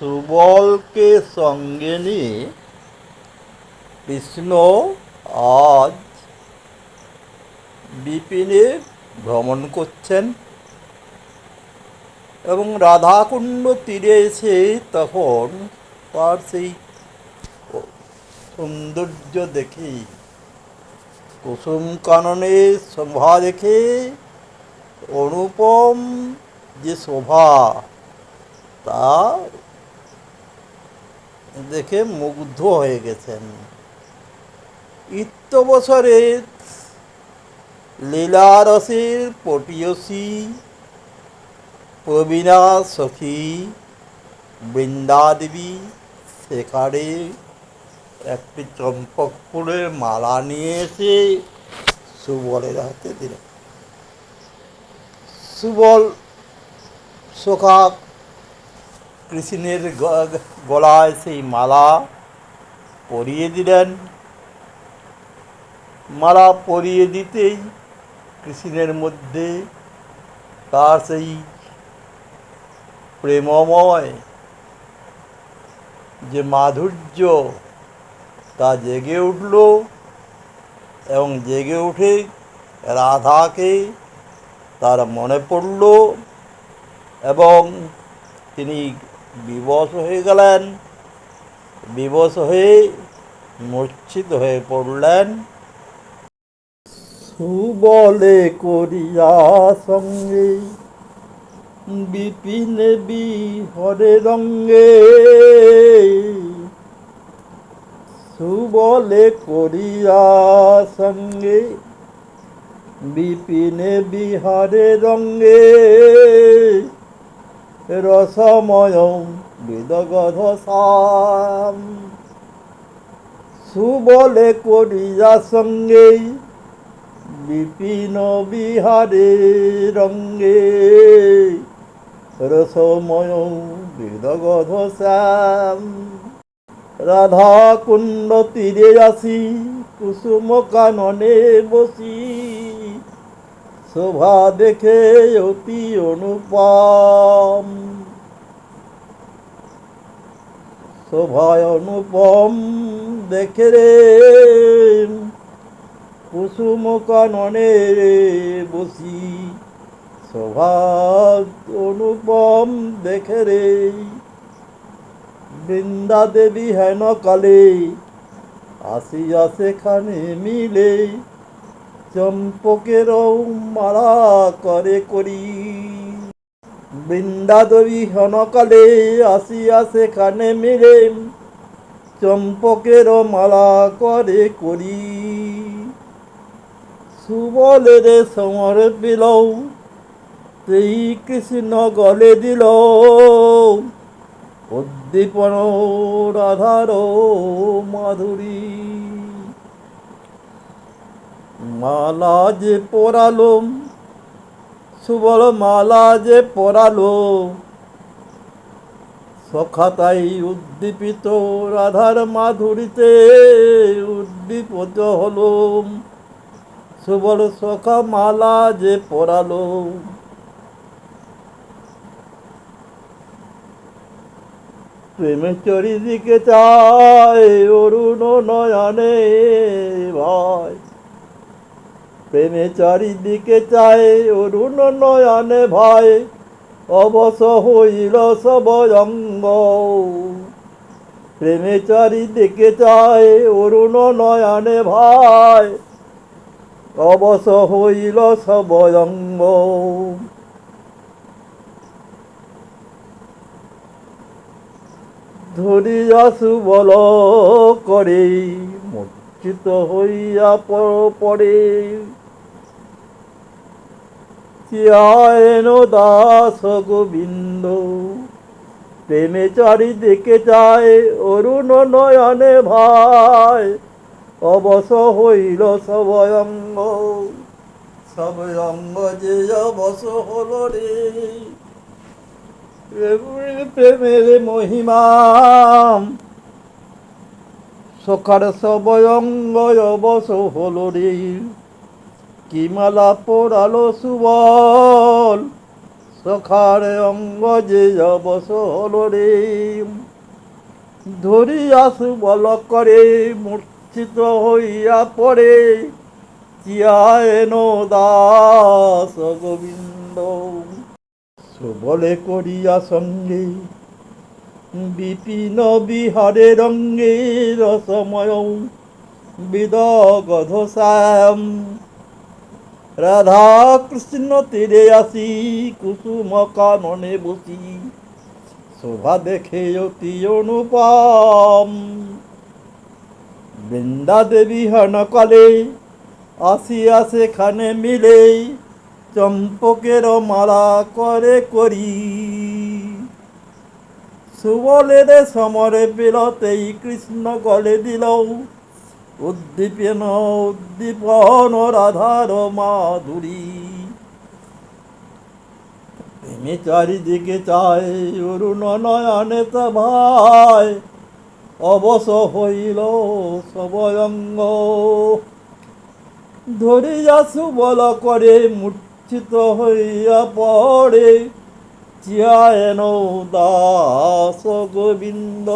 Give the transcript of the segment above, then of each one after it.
সুবলকে সঙ্গে নিয়ে কৃষ্ণ আজ বিপিনে ভ্রমণ করছেন এবং রাধাকুণ্ড তীরে এসে তখন তার সেই সৌন্দর্য দেখে, কুসুম কাননে শোভা দেখে, অনুপম যে শোভা তা দেখে মুগ্ধ হয়ে গেছেন। ইত্য বছরে লীলারসের পটিয়সী প্রবীণা সখী বৃন্দাদেবী সেখানে একটি চম্পক ফুলের মালা নিয়ে এসে সুবলের হাতে দিলেন। সুবল সখা কৃষ্ণের গলায় সেই মালা পরিয়ে দিলেন। মালা পরিয়ে দিতেই কৃষ্ণের মধ্যে তার সেই প্রেমময় যে মাধুর্য তা জেগে উঠল এবং জেগে উঠে রাধাকে তার মনে পড়ল এবং তিনি বিবশ হয়ে গেলেন, বিবশ হয়ে মূর্ছিত হয়ে পড়লেন। সুবলে করিয়া সঙ্গে বিপিনে বিহরে রঙ্গে সুবলে করিয়া সঙ্গে বিপিনে বিহারে রঙ্গে রসময় বেদগধ সাম সুবলে করিয়া সঙ্গে বিপিন বিহারে রঙ্গে। রসময় বেদগধ শ্যাম রাধা কুণ্ড তীরে আসি, কুসুম কাননে বসি। শোভা দেখে অতি অনুপম। শোভায় অনুপম দেখে রে, কুসুম কাননে বসি। শোভা অনুপম দেখে রে, বৃন্দা দেবী হেন কালে আসিয়া সেখানে মিলে। চম্পকের মালা করে করি। বৃন্দা দেবী হেন কালে আসিয়া সেখানে মিলে চম্পকের মালা করে করি। সুবলের সমর পেল সেই কৃষ্ণ গলে দিল। উদ্দীপন রাধার মাধুরী। মালা যে পরালো সুবল মালা যে পরালো সখা তাই উদ্দীপিত রাধার মাধুরীতে উদ্দীপিত হলো সুবল সখা মালা যে পরালো প্রেমে চারিদিকে চায় অরুণ নয়নে ভাই। প্রেমে চারিদিকে চায় অরুণ নয়নে ভাই অবস হইল সব অঙ্গ। প্রেমে চারিদিকে চায় অরুণ নয়নে ভাই অবস হইল সব অঙ্গ। ধরিয়া সুবল করে মূর্ছিত হইয়া পড়ে। চিয়ায়ন দাস গোবিন্দ, প্রেমে চারিদিকে চায় অরুণ নয়নে ভাই। অবস হইল সবয়ঙ্গ সবয়ঙ্গ যে অবস হল রে। প্রেমের মহিমা। সখার সবয়ঙ্গ অবস হল রে কি মালা পরালো সুবল সখার অঙ্গ যে অবসর রে ধরিয়াস বল করে মূর্ছিত হইয়া পড়ে চিয়ায়ন দাস গোবিন্দ। সুবলে করিয়া সঙ্গে বিপিন বিহারে রঙ্গে রসময় বিদগধ শ্যাম রাধা কৃষ্ণ তীরে আসি, কুসুম কাননে বসি। শোভা দেখে অতি অনুপম। বৃন্দা দেবী হনকলে আসিয়া সেখানে মিলে চম্পকের মালা করে করি। সুবলের সমরে বিলতেই কৃষ্ণ গলে দিল। উদ্দীপন উদ্দীপন, রাধার মাধুরী। প্রেমে চারিদিকে চায় অরুণ নয়নে ভাই অবস হইল সবয়ঙ্গ। ধরিয়া সুবল করে মূর্ছিত হইয়া পড়ে। গোবিন্দ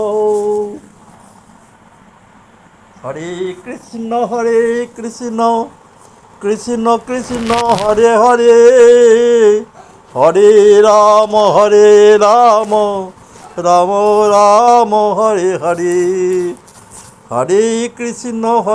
হরে কৃষ্ণ হরে কৃষ্ণ কৃষ্ণ কৃষ্ণ হরে হরে হরে রাম হরে রাম রাম রাম হরে হরে হরে কৃষ্ণ হরে